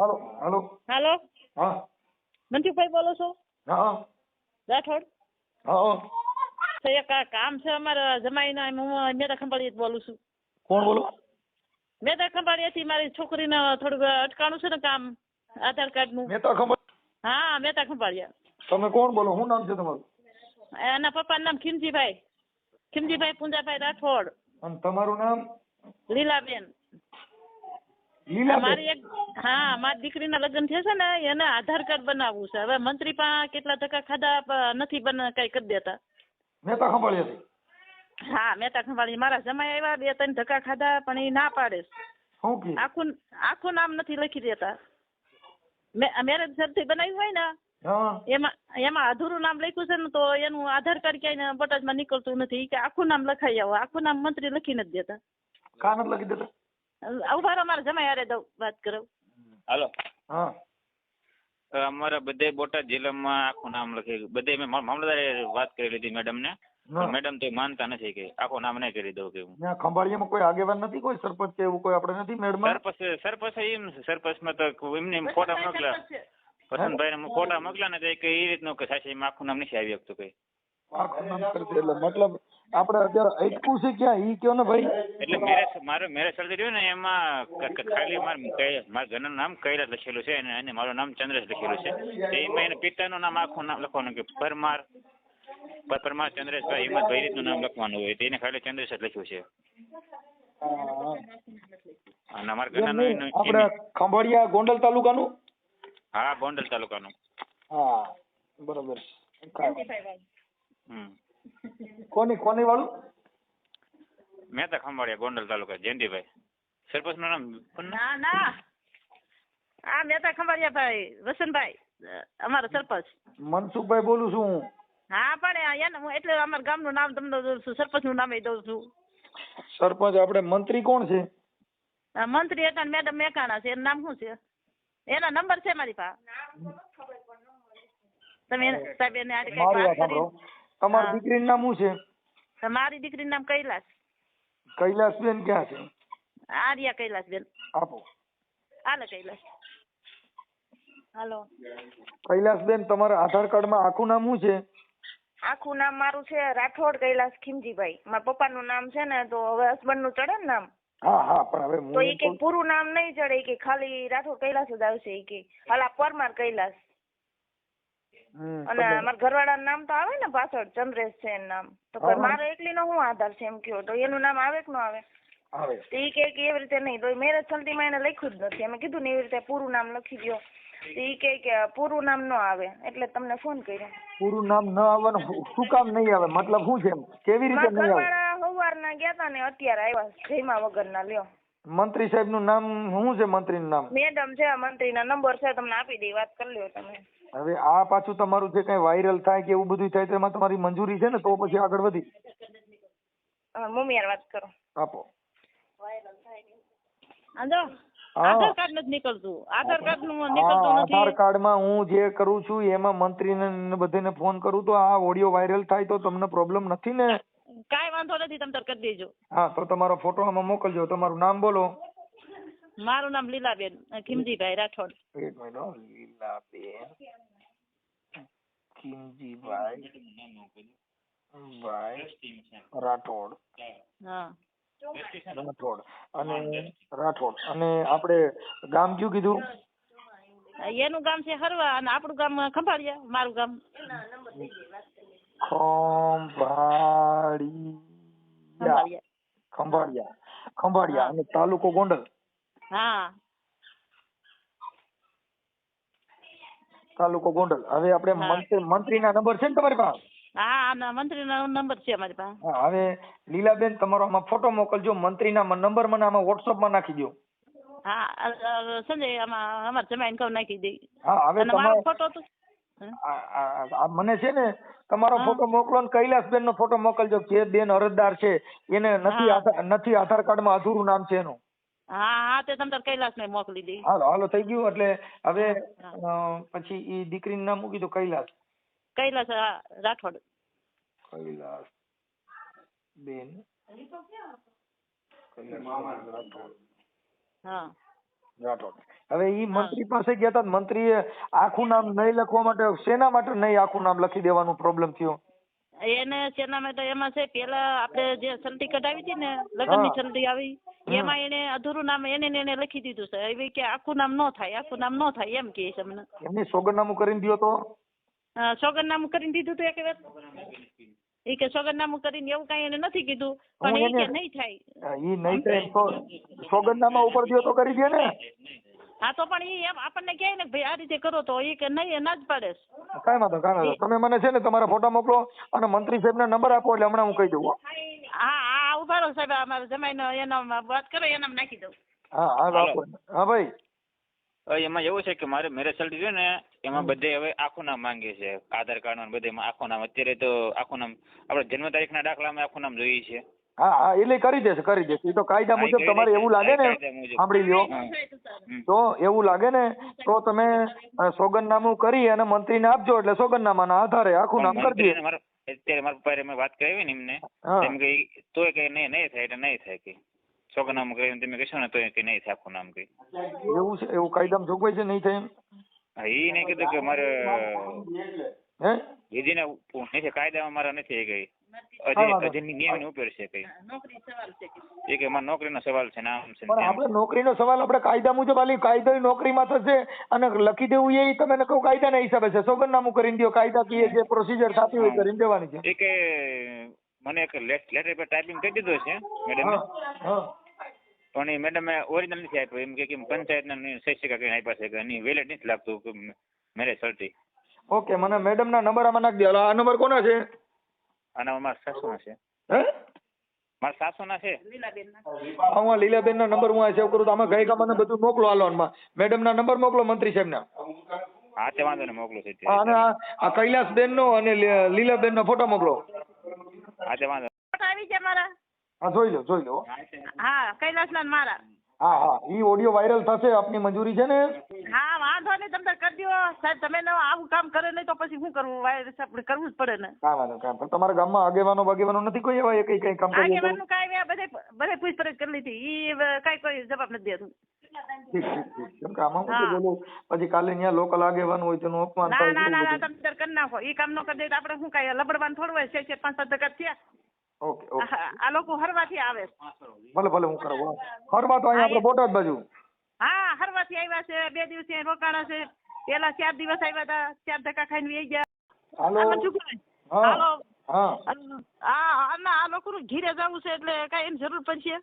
હાલો હાલો. હાલો. હા. મનસુખભાઈ બોલો છો? હા રાઠોડ. હા એક કામ છે અમારા જમાઈના હું મેદા ખંભાળી બોલું છું. કોણ બોલો? મેદા ખંભાળીયાથી મારી છોકરીને થોડુંક અટકાણું છે ને કામ આધાર કાર્ડનું. મેતા ખબર હા મેતા ખંભાળિયા. તમે કોણ બોલો? શું નામ છે તમારું? એના પપ્પાનું નામ ખીમજીભાઈ. ખીમજીભાઈ પુંજાભાઈ રાઠોડ. અને તમારું નામ? લીલાબેન. લીલા મારી એક હા મારી દીકરીના લગ્ન થશે છે ને એને આધાર કાર્ડ બનાવવું છે. હવે મંત્રી પણ કેટલા ધક્કા ખાધા નથી બન કઈ કરી દેતા. મહેતા ખંભાળી હતી? હા મહેતા ખંભાળી. મારા જમાઈ આવ્યા બે ત્રણ ધક્કા ખાધા પણ એ ના પાડે. આખું આખું નામ નથી લખી દેતા. મેરેજ સરથી બનાવ્યું હોય ને એમાં એમાં અધૂરું નામ લખ્યું છે ને તો એનું આધાર કાર્ડ ક્યાંય બટાજમાં નીકળતું નથી. કે આખું નામ લખાઈ આવો. આખું નામ મંત્રી લખી નથી દેતા. કા નથી લખી દેતા? ઊભા રહો મારા જમાઈ હારે દઉં વાત કરો. હાલો. હા. અમારા બધે બોટાદ જિલ્લામાં આખું નામ લખી બધે મેં મામલતદારે વાત કરી લીધી મેડમ ને મેડમ તો માનતા નથી કે આખું નામ નહીં કરી દઉં કે હું. ખંભાળિયામાં કોઈ આગેવાન નથી કોઈ સરપંચ કે એવું કોઈ આપણે નથી મેડમ? સરપંચ સરપંચ એમ સરપંચ સરપંચમાં તો એમને એમ ફોટા મોકલા. વસંતભાઈ ને ફોટા મોકલા ને તો એ કે એ રીતનું કે સાચી આખું નામ નથી આવી શકતું કઈ. એટલે મતલબ આપણે અત્યારે અટકું છે ક્યાં? ઈ કયો ને ભાઈ? એટલે મેરેજ મારો મેરેજ સર્જરી રહ્યું ને એમાં ખાલી મારું મારા ઘરનું નામ કૈલાસ લખેલું છે અને અને મારું નામ ચંદ્રેશ લખેલું છે. તો એમાં એના પિતાનું નામ આખું નામ લખવાનું કે પરમાર પર- પરમાર ચંદ્રેશભાઈ હિંમતભાઈ ભૈરી રીતનું નામ લખવાનું હોય. તેને એને ખાલી ચંદ્રેશ જ લખ્યું છે. અને અમારા એમ ઘરના આપણે ખંભાળિયા ગોંડલ તાલુકાનું? હા ગોંડલ તાલુકાનું. હા બરોબર. હમ કોની કોની વાળું? મહેતા ખંભાળિયા ગોંડલ તાલુકા જયંતિભાઈ. સરપંચનું નામ પણ ના ના. આ મહેતા ખંભાળિયા ભાઈ વસંતભાઈ અમારો સરપંચ. મનસુખભાઈ બોલું છું હું. હા પણ એને હું એટલે અમારા ગામનું નામ તમને દઉં છું સરપંચનું નામ દઉં છું. સરપંચ આપણે મંત્રી કોણ છે? આ મંત્રી હતા મેડમ મેકાણા છે એનું નામ શું છે? એનો નંબર છે મારી પાસે તમે સાહેબ એને આડે કઈ વાત કરી? તમારી દીકરીનું નામ શું છે? મારી દીકરીનું નામ કૈલાસ. કૈલાસબેન ક્યાં છે? આર્યા કૈલાસ બેન આપો. હાલે કૈલાસ. હાલો. કૈલાસબેન તમારા આધાર કાર્ડમાં આખું નામ શું છે? આખું નામ મારું છે રાઠોડ કૈલાસ ખીમજીભાઈ. મારા પપ્પાનું નામ છે ને તો હવે હસબન્ડનું ચડે ને નામ? હા હા પણ હવે તો એ કે પૂરું નામ નહીં ચડે કે ખાલી રાઠોડ કૈલાસ જ આવશે એ કે. હાલા પરમાર કૈલાસ. અને મારા ઘરવાળાનું નામ તો આવે ને પાછળ ચંદ્રેશ છે એનું નામ. તો હા, એકલી નો શું આધાર છે એમ કયો? તો એનું નામ આવે કે ન આવે? આવે. તો એ કે એવી રીતે નહીં તો મેરેજ સલટીમાં એને લખ્યું જ નથી. અમે કીધું ને એવી રીતે પૂરું નામ લખી દો તો એ કે કે પૂરું નામ ન આવે એટલે તમને ફોન કર્યો. પૂરું નામ ન આવવાનું શું- કામ નહીં આવે? મતલબ શું છે કેવી રીતે મારા નહીં આવે? ઘરવાળા સવારના ગયા તા ને અત્યારે આવ્યા જયમા વગરના લ્યો. મંત્રી સાહેબનું નામ શું છે મંત્રીનું નામ? મેડમ છે મંત્રી ના નંબર છે તમને આપી દઈ વાત કરી લ્યો તમે. હવે આ પાછું તમારું જે કઈ વાયરલ થાય કે એવું બધું થાય તો એમાં તમારી મંજૂરી છે ને? તો પછી આગળ વધી. હા, મમ્મી યાર વાત કરો. આપો. આંધો આધાર કાર્ડ નથી નીકળતું. આધાર કાર્ડનું આ નીકળતું આધાર નથી. કાર્ડમાં હું જે કરું છું એમાં મંત્રીને ને બધાને ફોન કરું તો આ ઓડિયો વાયરલ થાય તો તમને પ્રોબ્લેમ નથી ને? કાઈ વાંધો નથી તમે કરી દેજો. હા તો તમારો ફોટો આમાં મોકલજો. તમારું નામ બોલો. મારું નામ લીલાબેન ખીમજીભાઈ રાઠોડ. એક મિનિટ લીલાબેન. ખીમજીભાઈ ભાઈ. રાઠોડ. હા. રાઠોડ. અને રાઠોડ. અને આપણે ગામ કયું કીધું? એનું ગામ છે હરવા અને આપણું ગામ ખંભાળિયા મારું ગામ. ખંભાળિયા. ખંભાળિયા. ખંભાળિયા. અને તાલુકો ગોંડલ. હા. તાલુકો ગોંડલ. હવે આપણે મંત્રી મંત્રીના નંબર છે ને તમારી પાસે? હા આના નંબર છે અમારી પાસે. હવે લીલાબેન તમારો આમાં ફોટો મોકલજો મંત્રીના નંબર મને આમાં વોટ્સઅપમાં નાખી દો હા અ, અ, સંજય આમાં અમારે જમાઈને કહું નાખી દઈ હા હવે તમારો ફોટો તો આ- આ આ મને છે ને તમારો ફોટો મોકલો ને કૈલાસબેન નો ફોટો મોકલજો જે બેન અરજદાર છે. એને નથી આધાર નથી આધાર કાર્ડમાં અધૂરું નામ છે એનું. હા હા તે તમે તાર કૈલાસને મોકલી દઈ હાલો હાલો થઈ ગયું. એટલે હવે પછી ઈ દીકરીનું નામ મૂકી દો કૈલાસ? કૈલાસ રાઠોડ. કૈલાસ. બેન? હા. રાઠોડ. હવે ઈ મંત્રી પાસે ગયા હતા ને મંત્રીએ આખું નામ નહીં લખવા માટે શેના માટે નહીં આખું નામ લખી દેવાનું પ્રોબ્લેમ થયો? એને શેના માટે એમાં છે પેલા આપણે જે સંધિ કઢાવી હતી ને લગ્નની ની સલટી આવી એમાં એને અધૂરું નામ એને ને એને લખી દીધું છે. એવી કે આખું નામ ન થાય આખું નામ ન થાય એમ કહે છે અમને એમને સોગંદનામું કરીને દીધો તો. સોગંદનામું કરીને દીધું તો એક વાર એ કે સોગંદનામું કરીને એવું કઈ એને નથી કીધું પણ એ કે નહીં થાય. એ નહીં થાય સોગંદનામા ઉપર દીધો તો કરી દે ને. હા તો પણ ઈ એમ આપણને કહે ને ભાઈ આ રીતે કરો તો એ કે નહીં એ ના જ પાડે. છે. કાંઈ વાંધો કાંઈ વાંધો. તમે મને છે ને તમારા ફોટા મોકલો અને મંત્રી સાહેબના નંબર આપો એટલે હમણાં હું કહી દઉં હો. હા હા ઊભા રહો સાહેબ અમારા જમાઈનો એનો વાત કરો એના નાખી દઉં. હા હા આપો. હા ભાઈ. હવે એમાં એવું છે કે મારે મેરેજ સર્ટિફિકેટ છે ને એમાં બધે હવે આખું નામ માંગે છે. આધાર કાર્ડ બધે આખું નામ. અત્યારે તો આખું નામ આપણે જન્મ તારીખના દાખલામાં આખું નામ જોઈએ છે. હા હા એટલે કરી દેશે કરી દેશે. એ તો કાયદા મુજબ તમારે એવું લાગે ને. સાંભળી લ્યો. તો એવું લાગે ને તો તમે સોગંદનામું કરી અને મંત્રીને આપજો એટલે સોગંદનામાના આધારે આખું નામ કરી દઈએ મારા- અત્યારે મારા પપ્પાએ મેં વાત કરી ને એમને. એમ કે તો કે નહીં નહીં થાય એટલે નહીં થાય કે સોગંદનામું કરીને તમે કહેશો ને તો કે નહીં થાય આખું નામ કઈ. એવું છે એવું કાયદામાં જોગવાઈ છે નહીં થાય એમ? હા એ નહીં કીધું કે મારે હે? નથી કાયદામાં મારા નથી ગઈ નોકરીનો સવાલ છે ને આમ છે ને પણ આપણે નોકરીનો સવાલ આપણે કાયદા મુજબ આલી કાયદો નોકરીમાં થશે અને લખી દેવું એ તમે કહું કાયદાના હિસાબે છે. સોગંદનામું કરીને દો કાયદાકીય જે પ્રોસિજર થતી હોય કરીને દેવાની છે. મને એક લેટર પર ટાઈપિંગ કરી દીધો છે મેડમ પણ એ મેડમે ઓરિજિનલ નથી આપ્યો. એમ કે પંચાયતના શિક્ષિકા કઈ આપ્યા છે કે એની વેલેટ નથી લાગતું મેરેજ સર્ટી ઓકે મને મેડમના નંબર આમાં નાખી દે આ નંબર કોના છે? આના મારા સાસુના છે. હે? મારા સાસુના છે? લીલાબેન હું આ લીલાબેનના નંબર હું આ સેવ કરું તો આમાં ગઈ મને બધું મોકલો હાલો મેડમ ના નંબર મોકલો મંત્રી સાહેબના. હા તે વાંધો નહીં મોકલું છે અને આ આ કૈલાસબેનનો અને લીલાબેન લીલાબેનનો ફોટો મોકલો. હા તે વાંધો આવી છે મારા. હા જોઈ લો જોઈ લો. હા કૈલાસના ને મારા. હા હા ઈ ઓડિયો વાયરલ થશે આપની મંજૂરી છે ને? હા વાંધો નહીં તમને કરી સાહેબ તમે ન આવું કામ કરે નહીં તો પછી શું કરવું? વાયરસ આપણે કરવું જ પડે ને. કાંઈ વાંધો કાંઈ પણ તમારા ગામમાં આગેવાનો બાગેવાનો નથી કોઈ એવા કઈ કઈ કામ કરી તો? કાંઈ આ બધે બધે પૂછપરછ કરી લીધી. ઈ કાંઈ કોઈ જવાબ નથી દેતું. પછી કાલે ત્યાં લોકલ આગેવાન હોય તેનું અપમાન ના ના ના ના તમે કરી નાખો. ઈ કામ ન કરી દે તો આપણે શું કાંઈ લબડવાનું થોડું હોય છે પાંચ સાત ટકા થયા. Okay okay. આ લોકો હરવાથી આવે. ભલે ભલે હું કરું હરવા તો અહીંયા આપણે બોટાદ બાજુ. હા હરવાથી આવ્યા છે બે દિવસે રોકાણા છે. પેલા ચાર દિવસ આવ્યા હતા ચાર ધક્કા ખાઈને વેઈ ગયા. હાલો. શું કહેવાય? હાલો. હા. આ આ ના આ લોકોનું ઘીરે જવું છે એટલે કાંઈ એની જરૂર પડશે?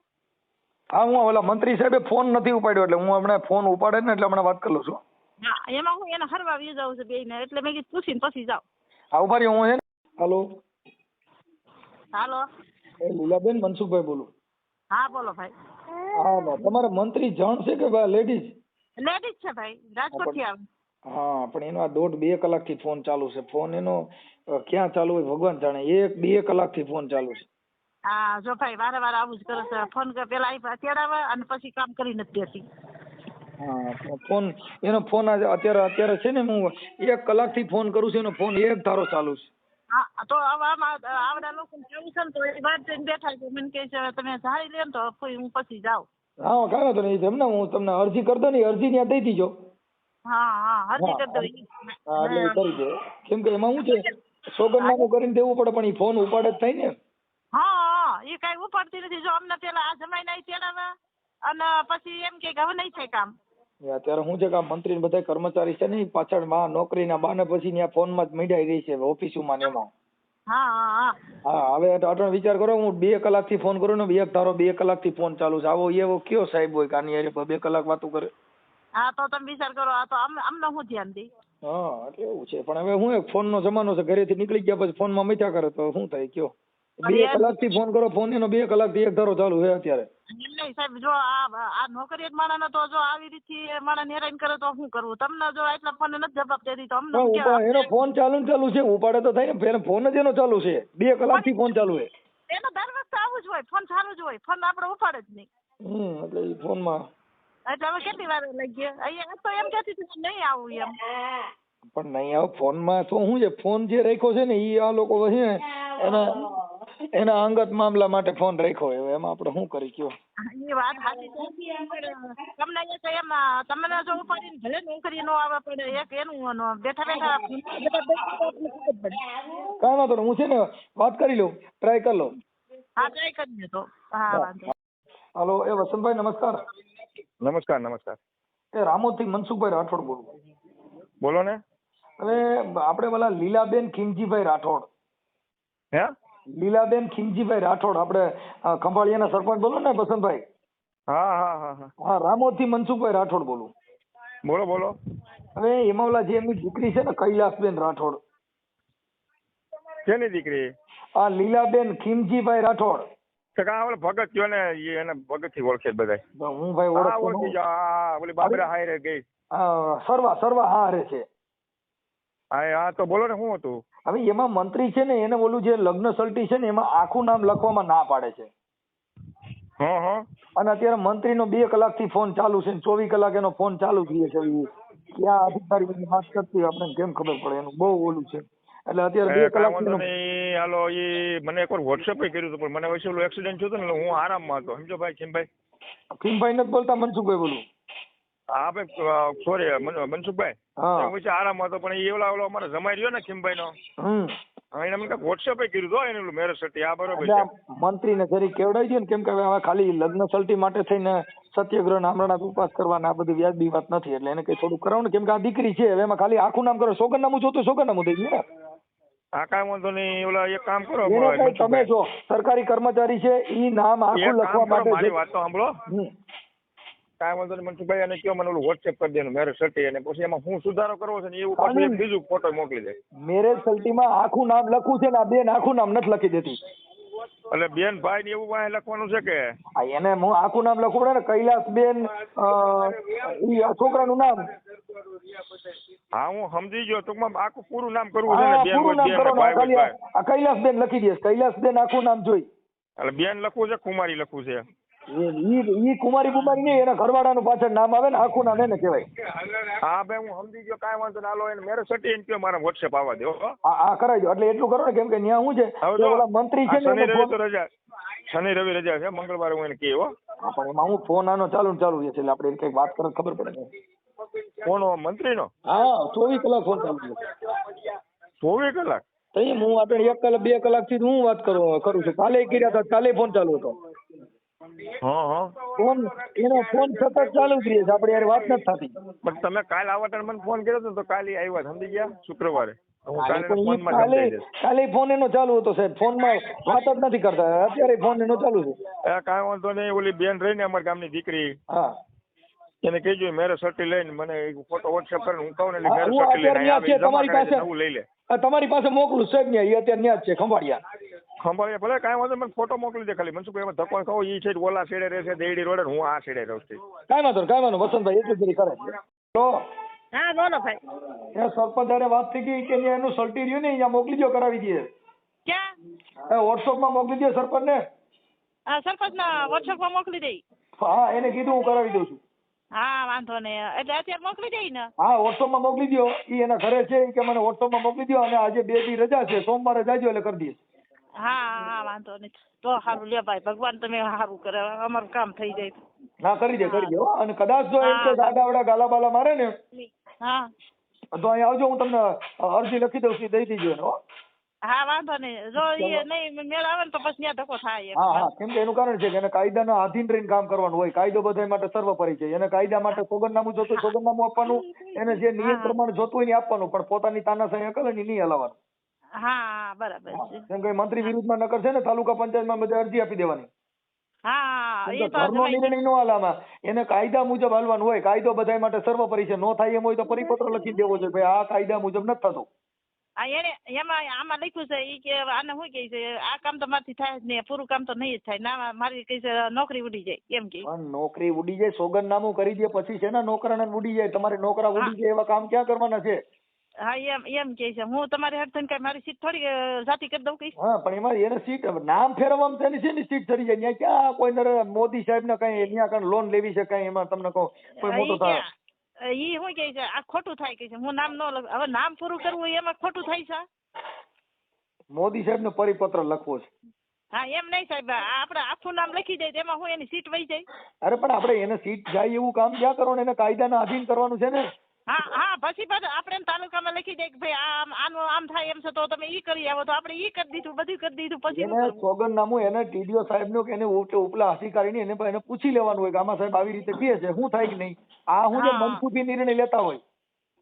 હા હું ઓલા મંત્રી સાહેબે ફોન નથી ઉપાડ્યો એટલે હું હમણાં ફોન ઉપાડે ને એટલે હમણાં વાત કરી લઉં છું. હા એમાં હું એને હરવા વી જવું છે બેયને એટલે મેં કીધું પૂછીને પછી જાવ હા ઊભા હું છે હાલો. હાલો. એ લીલાબેન મનસુખભાઈ બોલું. હા બોલો ભાઈ. હા તમારે મંત્રી જણ છે કે લેડીઝ? લેડીઝ છે ભાઈ રાજકોટથી આવે. હા પણ એનો આ દોઢ બે કલાકથી ફોન ચાલુ છે. ફોન એનો ક્યાં ચાલુ હોય ભગવાન જાણે. એક બે કલાકથી ફોન ચાલુ છે. હા જો ભાઈ વારે વારે આવું જ કરે છે. ફોન પેલા આવી તેડાવે અને પછી કામ કરી નથી દેતી. હા ફોન એનો ફોન અત્યારે અત્યારે છે ને હું એક કલાકથી ફોન કરું છું એનો ફોન એક ધારો ચાલુ છે. હા તો આવડા લોકો કેવું છે ને તો એ વાત જઈને બેઠા છે. મને કહે છે તમે જાય લે તો હું પછી જાઉં. હા કાંઈ વાંધો નહીં. તમને હું તમને અરજી કરી દો ને અરજી ત્યાં દઈ દીજો. હા હા હરજી કરી દો હા એટલે એ કરી દે. કેમ કે એમાં શું છે સોગંદનામું કરીને દેવું પડે પણ એ ફોન ઉપાડે જ થાય ને. હા એ કાંઈ ઉપાડતી નથી. જો અમને પેલા આ જમાઈ નહીં તેડાવે અને પછી એમ કે હવે નહીં થાય કામ. અત્યારે શું છે કે આ મંત્રી ને બધા કર્મચારી છે ને પાછળમાં નોકરીના બાને પછી ત્યાં ફોનમાં જ મીડાઈ રહી છે ઓફિસોમાં ને એમાં. હા હવે અટણ વિચાર કરો હું બે કલાકથી ફોન કરું ને એક ધારો બે કલાકથી ફોન ચાલુ છે. આવો એવો કયો સાહેબ હોય કાની બે કલાક વાતું કરે? હા તો તમે વિચાર કરો આ તો અમને હું ધ્યાન દઈ હા એટલે એવું છે. પણ હવે હું ફોન નો જમાનો છે ઘરેથી નીકળી ગયા પછી ફોનમાં મીઠા કરે તો શું થાય કયો? બે કલાકથી ફોન કરો ફોન એનો બે કલાકથી એક ધારો ચાલુ છે અત્યારે. નહીં સાહેબ જો આ આ નોકરી માણસને તો જો આવી રીતે માણસ હેરાન કરે તો શું કરવું? તમને જો એટલા ફોન નથી જવાબ દેતી તો અમને? એનો ફોન ચાલુ ને ચાલુ છે ઉપાડે તો થાય ને ફોન જ એનો ચાલુ છે. બે કલાકથી ફોન ચાલુ છે. એનો દર વખતે આવું જ હોય ફોન ચાલુ જ હોય ફોન આપણે ઉપાડે જ નહીં. હમ એટલે ફોન ફોનમાં એટલે હવે કેટલી વાર લઈ ગયા અહીંયા તો એમ કહેતી હતી નહીં આવું એમ. પણ નહીં હવે ફોનમાં તો શું છે? ફોન જે રાખ્યો છે ને ઈ આ લોકો છે ને એના એના અંગત મામલા માટે ફોન રાખ્યો હવે એમાં આપણે શું કરી કયો? એ વાત સાચી છે. તમને એ છે એમ તમને જો ઉપાડીને ભલે નોકરી નો આવે પણ એક એનું બેઠા બેઠા કઈ પડે. વાંધો હું છે ને વાત કરી લઉં. ટ્રાય કરી લઉં. હા ટ્રાય કરીએ તો. હા વાંધો હાલો એ વસંતભાઈ નમસ્કાર. નમસ્કાર નમસ્કાર. એ રામોદથી મનસુખભાઈ રાઠોડ બોલું. બોલો ને હવે આપણે પેલા લીલાબેન ખીમજીભાઈ રાઠોડ. હે? લીલાબેન ખીમજીભાઈ રાઠોડ આપણે ખંભાળિયાના સરપંચ બોલો ને બસંતભાઈ? હા હા હા હા. હા રામોદથી મનસુખભાઈ રાઠોડ બોલું. બોલો બોલો. હવે એમાં ઓલા જે એમની દીકરી છે ને કૈલાસબેન રાઠોડ. કેની દીકરી? આ લીલાબેન ખીમજીભાઈ રાઠોડ. કે ભગત જો ને એને ભગતથી ઓળખે બધા હું ભાઈ ઓળખતો ઓળખી જા હા ઓલી બાબરા હારે ગઈ. સરવા સરવા હારે છે. હા હા તો બોલો ને શું હતું? હવે એમાં મંત્રી છે ને એને ઓલું જે લગ્ન સલટી છે ને એમાં આખું નામ લખવામાં ના પાડે છે. હા હા. અને અત્યારે મંત્રીનો બે કલાકથી ફોન ચાલુ છે ચોવીસ કલાક એનો ફોન ચાલુ જ રહે છે. ક્યાં અધિકારી બધી વાત કરતી આપણે કેમ ખબર પડે? એનું બહુ ઓલું છે. એટલે અત્યારે બે કલાક હાલો એ મને એકવાર વોટ્સએપ કર્યું હતું પણ મને વચ્ચે ઓલું એક્સિડન્ટ થયો ને હું આરામમાં હતો. સમજો ભાઈ ખીમભાઈ? ખીમભાઈ નથી બોલતા મનસુખભાઈ બોલું. હા ભાઈ સોરી મનસુખભાઈ. વચ્ચે આરામમાં હતો પણ એ ઓલા ઓલો અમારે જમાઈ રહ્યો ને ખીમભાઈ નો એને મને કાંઈક વોટ્સએપ કર્યું તો એને ઓલું મેરેજ સર્ટી આ બરોબર છે. મંત્રીને જરી કેવડાવી દો ને કેમ કે હવે ખાલી લગ્ન સલટી માટે થઈને સત્યાગ્રહ નામના ઉપવાસ કરવાના આ બધી વ્યાજબી વાત નથી. એટલે એને કઈ થોડું કરાવો ને કેમ કે આ દીકરી છે હવે એમાં ખાલી આખું નામ કરો સોગંદનામું જોતું સોગન નામું થઈ ગયું ને. હા કાંઈ વાંધો નહીં. ઓલા એક કામ કરો તમે. જો સરકારી કર્મચારી છે ઈ નામ આખું લખવા માટે મારી. વાત તો સાંભળો. કાંઈ વાંધો નહીં મનસુખભાઈ અને કયો મને ઓલું વોટ્સએપ કરી દેનું મેરેજ સર્ટી અને પછી એમાં હું સુધારો કરવો છે ને એવું પાછું એક બીજું ફોટો મોકલી દે. મેરેજ સર્ટીમાં આખું નામ લખવું છે ને આ બેન આખું નામ નથી લખી દેતી. એટલે બેન ભાઈ ને એવું વાંહે લખવાનું છે કે? એને હું આખું નામ લખવું પડે ને કૈલાસ બેન છોકરાનું નામ. હા હું સમજી ગયો. ટૂંકમાં આખું પૂરું નામ કરવું છે ને પૂરું નામ હોય બેન કરો ને ને આ ભાઈ ખાલી હોય આ ભાઈ આ કૈલાસબેન લખી દે કૈલાસબેન આખું નામ જોઈ. એટલે બેન લખવું છે કુમારી લખવું છે? ઈ કુમારી કુમારી નહીં એના ઘરવાળાનું પાછળ નામ આવે ને આખું નામ એને કહેવાય. હા ભાઈ હું સમજી ગયો કાંઈ વાંધો ના લો એને મેરે સટી એને કયો મારા વોટ્સએપ આવવા દો હા. કરાવી દો. એટલે એટલું કરો ને કેમ કે ત્યાં શું છે ઓલા મંત્રી છે ને શનિ રવિ તો રજા શનિ રવિ રજા છે મંગળવારે હું એને કહી પણ એમાં હું ફોન આનો ચાલુ ચાલુ છે એટલે આપણે કંઈક વાત કરે ખબર પડે. કોનો મંત્રીનો? હા ચોવીસ કલાક ફોન ચોવીસ કલાક? તઈ હું આપણે એક કલાક બે કલાકથી હું વાત કરું કરું છું. કાલે કર્યા હતા કાલે ફોન ચાલુ હતો. હા હા. ફોન એનો ફોન સતત ચાલુ જ રહે છે. આપણે યાર વાત નથી થતી. પણ તમે કાલે આવા ટાઈમે મને ફોન કર્યો હતો ને તો કાલે આવ્યા સમજી ગયા? શુક્રવારે. કાલે ફોન એનો ચાલુ હતો સાહેબ. ફોનમાં વાત જ નથી કરતા. અત્યારે ફોન એનો ચાલુ છે. કાંઈ વાંધો નહીં ઓલી બેન રહીને અમારી ગામની દીકરી. હા. એને કહેજો મેરે સર્ટી લઈને મને ફોટો વોટ્સએપ કરીને હું કહું ને હા, મેરે સર્ટી લઈને આવી છે, તમારી પાસે. નવું લઈ લે. તમારી પાસે મોકલું સાહેબ ને એ અત્યારે ત્યાં જ છે ખંભાળિયા. ખંભાળિયા ભલે કાંઈ વાંધો મને ફોટો મોકલી દે ખાલી. મનસુખભાઈ એમાં ધક્કો કહો એ છે ઓલા છેડે રહેશે દેડી રોડે હું આ છેડે રહું છું. કાંઈ વાંધો કાંઈ વાંધો વસંતભાઈ એટલું જ કરે તો? હા બોલો ભાઈ. એ સરપંચ હારે વાત થઈ ગઈ કે એનું સલટી રહ્યું ને અહીંયા મોકલી દો કરાવી દઈએ. ક્યાં? એ વોટ્સઅપમાં મોકલી દો સરપંચ ને આ સરપંચના વોટ્સઅપમાં મોકલી દઈ. હા એને કીધું હું કરાવી દઉં છું. હા વાંધો નહીં. એટલે અત્યારે મોકલી દઈ ને. હા વોટ્સઅપમાં મોકલી દો ઈ એના ઘરે છે ઈ કે મને વોટ્સઅપમાં મોકલી દો અને આજે બે દી રજા છે સોમવારે જાજો એટલે કરી દઈશ. હા હા વાંધો નહીં. તો સારું લે ભાઈ ભગવાન તમે સારું કરે. અમારું કામ થઈ જાય. ના કરી દે કરી દે હો. અને કદાચ જો એમ કે દાદાવડા ગાલા બાલા મારે ને હા. તો અહીં આવજો હું તમને અરજી લખી દઉં છું દઈ દીજો હો. હા વાંધો નહીં. જો એ નહીં મેળ આવે ને તો પછી ત્યાં ધક્કો થાય હા હા કેમ કે એનું કારણ છે કે એને કાયદાના આધીન રહીને કામ કરવાનું હોય. કાયદો બધા માટે સર્વોપરી છે. એને કાયદા માટે સોગંદનામું જોતું સોગંદનામું આપવાનું. એને જે નિયમ પ્રમાણે જોતું હોય ને આપવાનું. પણ પોતાની તાનાશાહી અકલ હોય નહીં હલાવવાનું. હા હા બરાબર કેમ કે મંત્રી વિરુદ્ધમાં નકર છે ને તાલુકા પંચાયતમાં બધા અરજી આપી દેવાની. જવાય. નિર્ણય નો હાલામાં એને કાયદા મુજબ હાલવાનું હોય. કાયદો બધા માટે સર્વોપરી છે. નો થાય એમ હોય તો પરિપત્ર લખી દેવો જોઈએ. ભાઈ આ કાયદા મુજબ નથી થતું. આ એને એમાં આમાં લખ્યું છે એ કે આને શું કહે છે આ કામ તો મારથી થાય જ નહીં પૂરું કામ તો નહીં જ થાય. ના મારી કહે છે નોકરી ઉડી જાય એમ કે પણ નોકરી ઉડી જાય સોગંદનામું કરી દે પછી છે ને નોકરાને ઉડી જાય તમારે નોકરા ઉડી જાય એવા કામ ક્યાં કરવાના છે? હા એમ એમ કે છે. હું તમારી હાથ થઈને કઈ મારી સીટ થોડી જાતી કરી દઉં કઈ હા પણ એમાં એને સીટ નામ ફેરવવામાં તેની શેની સીટ થઈ જાય? ત્યાં ક્યાં કોઈ મોદી સાહેબ ને કઈ ત્યાં કઈ લોન લેવી છે કઈ એમાં તમને કહું? કોઈ મોટો થાય? ઈ શું કહે છે આ ખોટું થાય કે છે? હું નામ ન લખ હવે નામ પૂરું કરવું એમાં ખોટું થાય છે? મોદી સાહેબ નો પરિપત્ર લખવો છે. હા એમ નહીં સાહેબ આ આપણે આખું નામ લખી દઈએ તેમાં હું એની સીટ વહી જાય. અરે પણ આપણે એને સીટ જાય એવું કામ ક્યાં કરો ને? એને કાયદાના આધીન કરવાનું છે ને? હા હા પછી પાછું આપણે તાલુકામાં લખી દે કે ભાઈ આમ આનું આમ થાય એમ છે તો તમે ઈ કરી આવો તો આપણે ઈ કરી દીધું બધું કરી દીધું પછી એને? સોગંદનામું એને ટીડીઓ સાહેબનું કે એને ઉપ- ઉપલા અધિકારીને એને એને પૂછી લેવાનું હોય કે આમાં સાહેબ આવી રીતે કહે છે શું થાય કે નહીં? આ હું જે મનસુખી નિર્ણય લેતા હોય.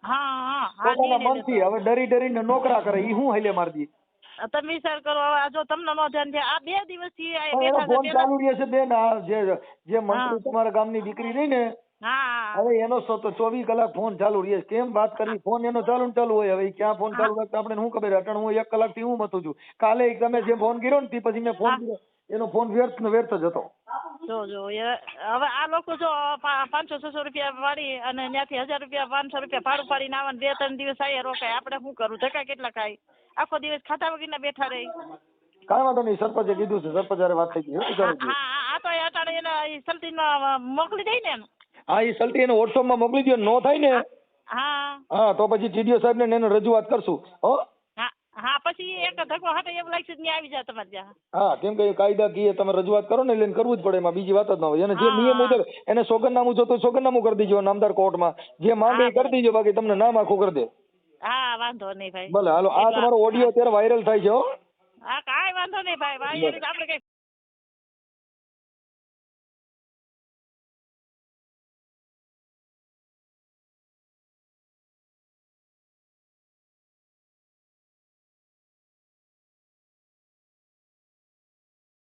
હા હા હા પોતાના મનથી હવે ડરી ડરીને નોકરા કરે ઈ હું હલે મારજી દઈએ તમે વિચાર કરો આ જો તમને નો ધ્યાન છે આ બે દિવસથી આ પણ ફોન ચાલુ રહે છે બેન જે જે મંત્રી તમારા ગામની દીકરી રહી ને હવે એનો ચોવીસ કલાક ફોન ચાલુ રહે. કેમ વાત કરી ફોન એનો ચાલુ ને ચાલુ હોય. હવે ક્યાં ફોન ચાલુ રાખતા આપણે શું ખબર? અટણ હું એક કલાકથી હું મથું છું. કાલે તમે જે ફોન કર્યો ને તે પછી મેં ફોન કર્યો. એનો ફોન વ્યર્થ ને વ્યર્થ જ હતો. જો જો હવે આ લોકો જો પાંચસો છસો રૂપિયા પાડી અને ત્યાંથી હજાર રૂપિયા પાંચસો રૂપિયા ભાડું પાડીને આવે બે ત્રણ દિવસ આયા રોકાય આપણે શું કરું? ધક્કા કેટલા ખાય? આખો દિવસ ખાતા વગરના બેઠા રહી. કાંઈ વાંધો નહીં. સરપંચે કીધું છે. સરપંચ વાત થઈ ગઈ. હા હા તો એ અટાણે એને સલટીમાં મોકલી દઈ ને હા એ સલટી એને વોટ્સઅપમાં મોકલી દો નો થાય ને. હા હા. તો પછી ટીડીઓ સાહેબ ને એને રજૂઆત કરશું. હો? હા પછી એક ધક્કો હાટે એમ લાગશે ત્યાં આવી જાય તમારે ત્યાં. હા કેમ કે કાયદાકીય તમે રજૂઆત કરો ને લઈને કરવું જ પડે એમાં બીજી વાત જ ન હોય. અને જે નિયમ મુજબ એને સોગંદનામું જોતું સોગંદનામું કરી દીજો નામદાર કોર્ટમાં. જે માંગે એ કરી દીજો બાકી તમને નામ આખું કરી દે. હા વાંધો નહીં ભાઈ. ભલે હાલો આ તમારો ઓડિયો અત્યારે વાયરલ થાય છે હો. હા કાંઈ વાંધો નહીં ભાઈ વાયરલ આપણે